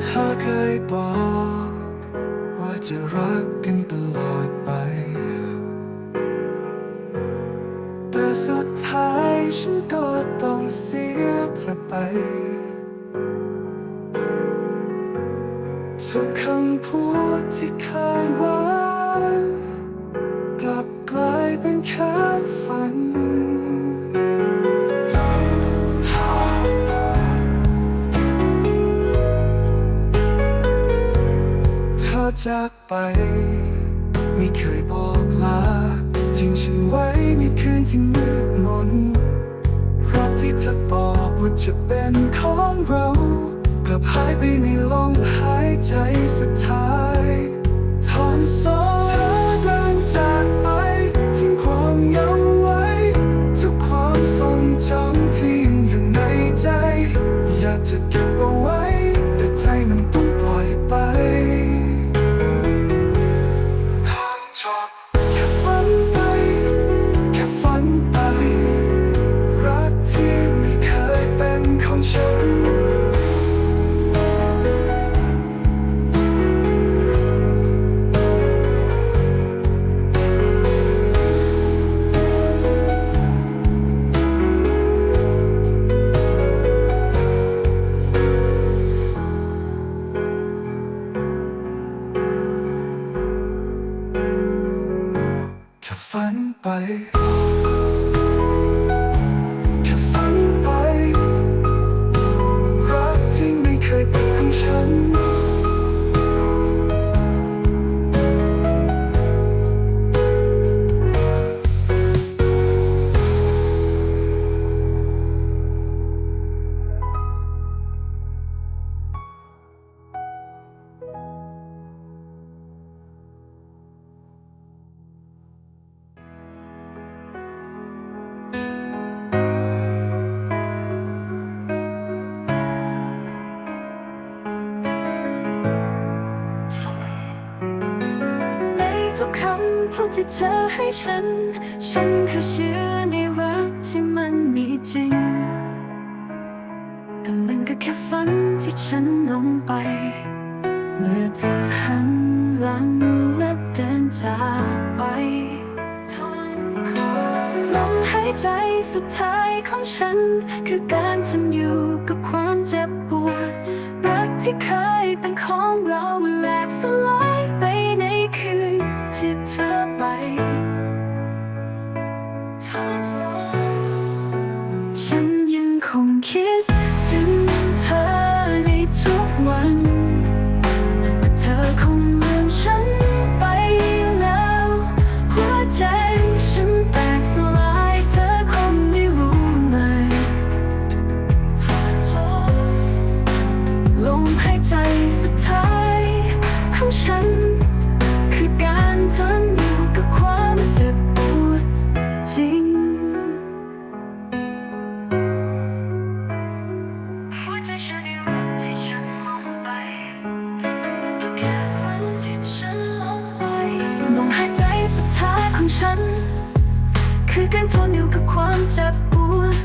เธอเคยบอก ว่าจะรักกันตลอดไป แต่สุดท้ายฉันก็ต้องเสียเธอไป ทุกคำพูดที่เคยหวานกลับกลายเป็นแค่ จากไป ไม่เคยบอกลาทิ้งฉันไว้ในคืนที่มืดมนรักที่เธอบอกว่าจะเป็นของเรากลับหายไปในลมหายใจสุดท้ายทอนสองเธอเดินจากไปทิ้งความเหงาไว้ ทุกความทรงจำที่ยังอยู่ในใจ อยากจะเก็บ เป็ ทุกคำพูดที่เธอให้ฉัน ฉันคือเชื่อในรักที่มันมีจริง แต่มันก็แค่ฝันที่ฉันลงไป เมื่อเธอหันหลังและเดินจากไปลมหายใจสุดท้ายของฉัน คือการทนอยู่กับความเจ็บปวด รักที่เคยเป็นของเรามันแหลกสลาย คือการทนอยู่กับความเจ็บปวด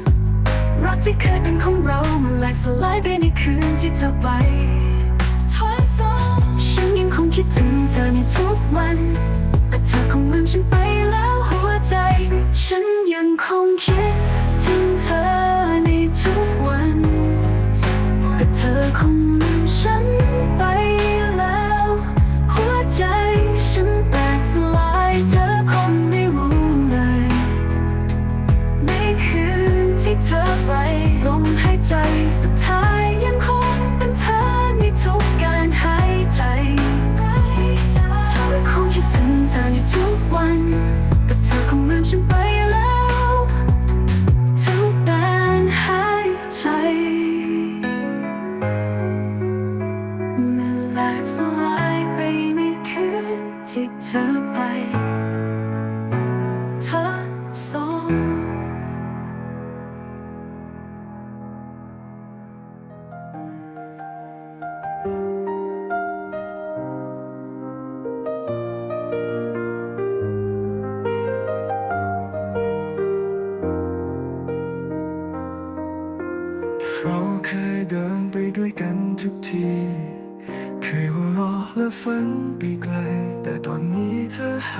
รักที่เคยเป็นของเรามันแหลกสลายไปในคืนที่เธอไปถอยซ้อนฉันยังคงคิดถึงเธอในทุกวัน แต่เธอคงลืมฉันไปแล้วหัวใจ ฉันยังคงคิด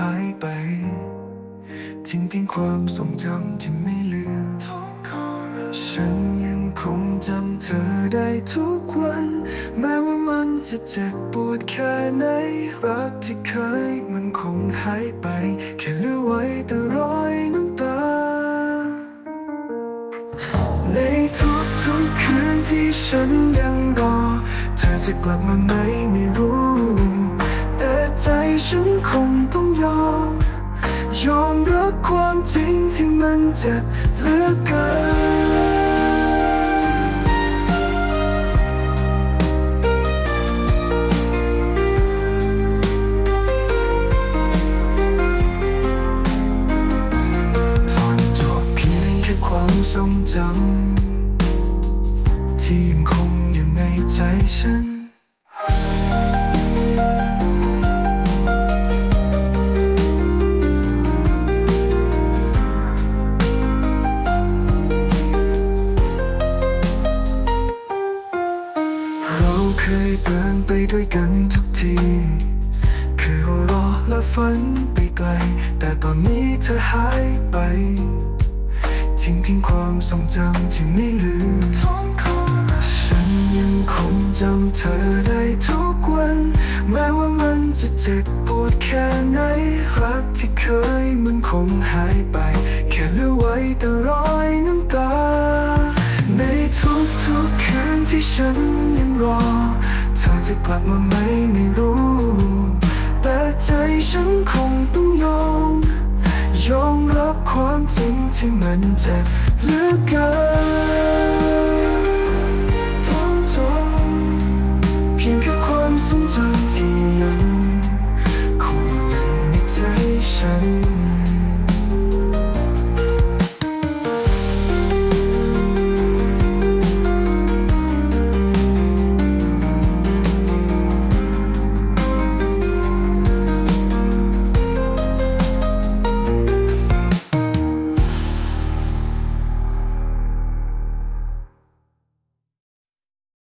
หายไป ทิ้งเพียงความทรงจำที่ไม่ลืมฉันยังคงจำเธอได้ทุกวัน แม้ว่ามันจะเจ็บปวดแค่ไหน รักที่เคยมันคงหายไป แค่เหลือไว้แต่รอยน้ำตา ในทุกๆคืนที่ฉันยังรอ เธอจะกลับมาไหม ฉันคงต้องยอม ยอมรับความจริงที่มันเจ็บเหลือเกินตอนจบเพียงแค่ความทรงจำที่ยังคงอยู่ในใจฉัน คยหัวเราะและฝันไปไกล แต่ตอนนี้เธอหายไป ทิ้งเพียงความทรงจำที่ไม่ลืมฉันยังคงจำเธอได้ทุกวัน แม้ว่ามันจะเจ็บปวดแค่ไหน รักที่เคยมันคงหายไป แค่เหลือไว้แต่รอยน้ำตา ในทุกๆคืนที่ฉันยังรอ จะกลับมาไหมไม่รู้ แต่ใจฉันคงต้องยอมยอมรับความจริงที่มันเจ็บเหลือเกินท้องทเพียงแค่ความสนใจ